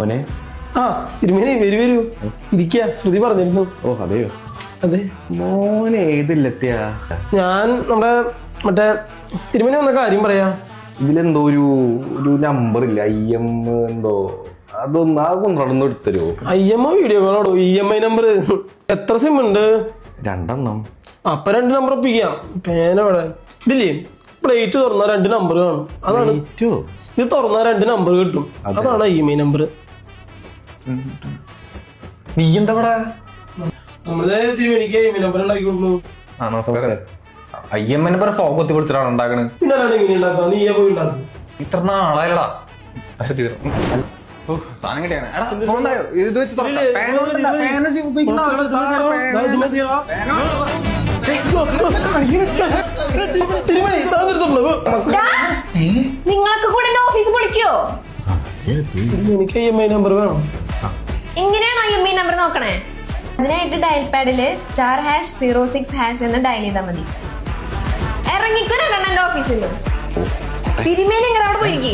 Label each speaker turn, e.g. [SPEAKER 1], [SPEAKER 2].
[SPEAKER 1] മോനെ.
[SPEAKER 2] ആ തിരുമേനി വരൂ വരൂ. ഇരിക്കുക ശ്രുതി പറഞ്ഞിരുന്നു.
[SPEAKER 1] ഓ അതെയോ?
[SPEAKER 2] അതെ.
[SPEAKER 1] മോനെ ഏതിലെത്തിയ?
[SPEAKER 2] ഞാൻ നമ്മുടെ മറ്റേ തിരുമേനി വന്ന കാര്യം പറയാ.
[SPEAKER 1] ഇതിലെന്തോ ഒരു ഒരു നമ്പർ ഇല്ല? ഐ എം എന്തോ? അതൊന്ന് ആ കൊണ്ടുവന്ന് എടുത്തരുമോ
[SPEAKER 2] ഐ എം ഒ വീഡിയോ കോളാടോ ഇ എം ഐ നമ്പർ എത്ര സിം ഉണ്ട്?
[SPEAKER 1] രണ്ടെണ്ണം.
[SPEAKER 2] അപ്പൊ രണ്ട് നമ്പർ ഒപ്പിക്കാം. പേനവിടെ. ഇതില്ലേ? പ്ലേറ്റ് തുറന്ന രണ്ട് നമ്പർ കാണും. അതാണ്. ഇത് തുറന്ന രണ്ട് നമ്പർ കിട്ടും. അതാണ് ഇ എം ഐ നമ്പർ
[SPEAKER 1] നീ എന്താ ഇവിടെ
[SPEAKER 3] നമസ്കാരം. പറ ഫോക്കത്തി വിളിച്ചിട്ടാണ് ഉണ്ടാക്കണത്
[SPEAKER 2] പിന്നെ അല്ലാണ്ട് എങ്ങനെ ഉണ്ടാക്കുക. നീ പോയി ഉണ്ടാക്കും?
[SPEAKER 3] ഇത്ര നാളായടാ സെറ്റ് ചെയ്തു ഓ, സാധനം കിട്ടിയാണ്. എടാ phone ഉണ്ടായോ? ഇത് വെച്ച് തുറക്കാം. Pan കൊണ്ടല്ല, pan വെച്ച് ഉപയോഗിക്കുന്ന ആളുകൾ താഴെ pan.
[SPEAKER 4] നിങ്ങളൊക്കെ കൂടെ ഓഫീസ് വിളിക്കോ
[SPEAKER 2] എനിക്ക് ഐ എം ഐ നമ്പർ വേണം?
[SPEAKER 4] ഇങ്ങനെയാണോ ഐ എം ഐ നമ്പർ നോക്കണേ? അതിനായിട്ട് ഡയൽ പാഡിൽ star hash zero six hash എന്ന് ഡയൽ ചെയ്താൽ മതി. ഇറങ്ങിക്കോ രണ്ടെണ്ണം എന്റെ ഓഫീസിൽ തിരുമേനി ഇങ്ങനെ അവിടെ പോയിരിക്കേ?